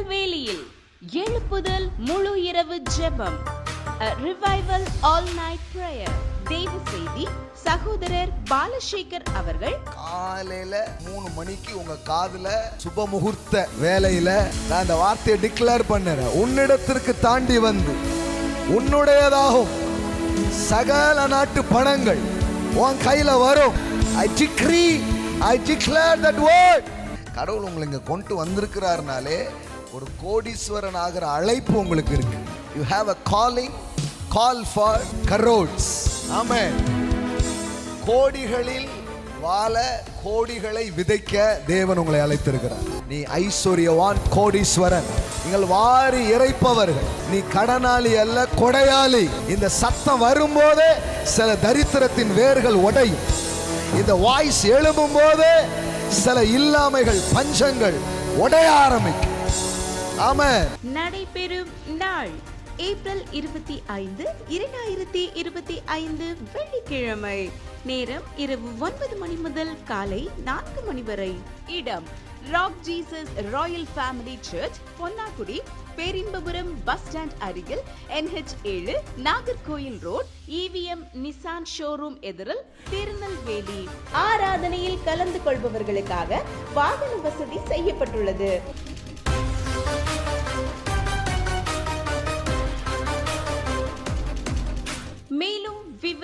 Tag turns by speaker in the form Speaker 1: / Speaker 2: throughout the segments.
Speaker 1: திருநெல்வேலியில் எழுப்புதல் முழு இரவு ஜெபம். ரிவைவல் ஆல் நைட் பிரேயர் தெய்வ செய்தி சகோதரர் பாலசேகர் அவர்கள்.
Speaker 2: காலையில மூணு மணிக்கு உங்க காதுல சுப முகூர்த்த வேலையில நான் இந்த வார்த்தையை டிக்ளேர் பண்ணுறேன். உன்னிடத்திற்கு தாண்டி வந்து உன்னுடையதாகும். சகல நாட்டு பணங்கள் உன் கையில வரும். I degree I declare that word கடவுள் உங்களை இங்க கொண்டு வந்திருக்கிறாருனாலே ஒரு கோடீஸ்வரன் ஆகிற அழைப்பு உங்களுக்கு இருக்கு. You have a calling call for crores ஆம கோடிகளில் வாழ கோடிகளை விதைக்க தேவன் உங்களை அழைத்திருக்கிறார். நீ ஐஸ்வர்யவான் கோடீஸ்வரன். நீங்கள் வாரி இறைப்பவர்கள். நீ கடனாளி அல்ல கொடையாளி. இந்த சத்தம் வரும்போது சில தரித்திரத்தின் வேர்கள் உடையும். இந்த வாய்ஸ் எழும்பும் போது சில இல்லாமைகள் பஞ்சங்கள் உடைய ஆரம்பிக்கும்.
Speaker 1: நடைபெறும் நாள் ஏப்ரல் இருபத்தி ஐந்து இரண்டாயிரத்தி இருபத்தி ஐந்து வெள்ளிக்கிழமை. நேரம் இரவு ஒன்பது மணி முதல் காலை நான்கு மணி வரை. இடம் rock Jesus royal family church Ponnakudi Perinbapuram bus stand அருகில் என்ஹெச் ஏழு Nagercoil road EVM Nissan showroom எதிரில் திருநெல்வேலி. ஆராதனையில் கலந்து கொள்பவர்களுக்காக வாகன வசதி செய்யப்பட்டுள்ளது.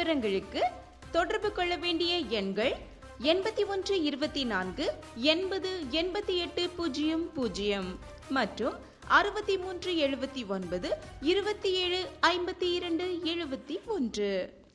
Speaker 1: விவரங்களுக்கு தொடர்பு கொள்ள வேண்டிய எண்கள் எண்பத்தி ஒன்று இருபத்தி நான்கு எண்பது எண்பத்தி எட்டு பூஜ்ஜியம் பூஜ்ஜியம். மற்றும் அறுபத்தி மூன்று எழுபத்தி ஒன்பது இருபத்தி ஏழு ஐம்பத்தி இரண்டு எழுபத்தி ஒன்று.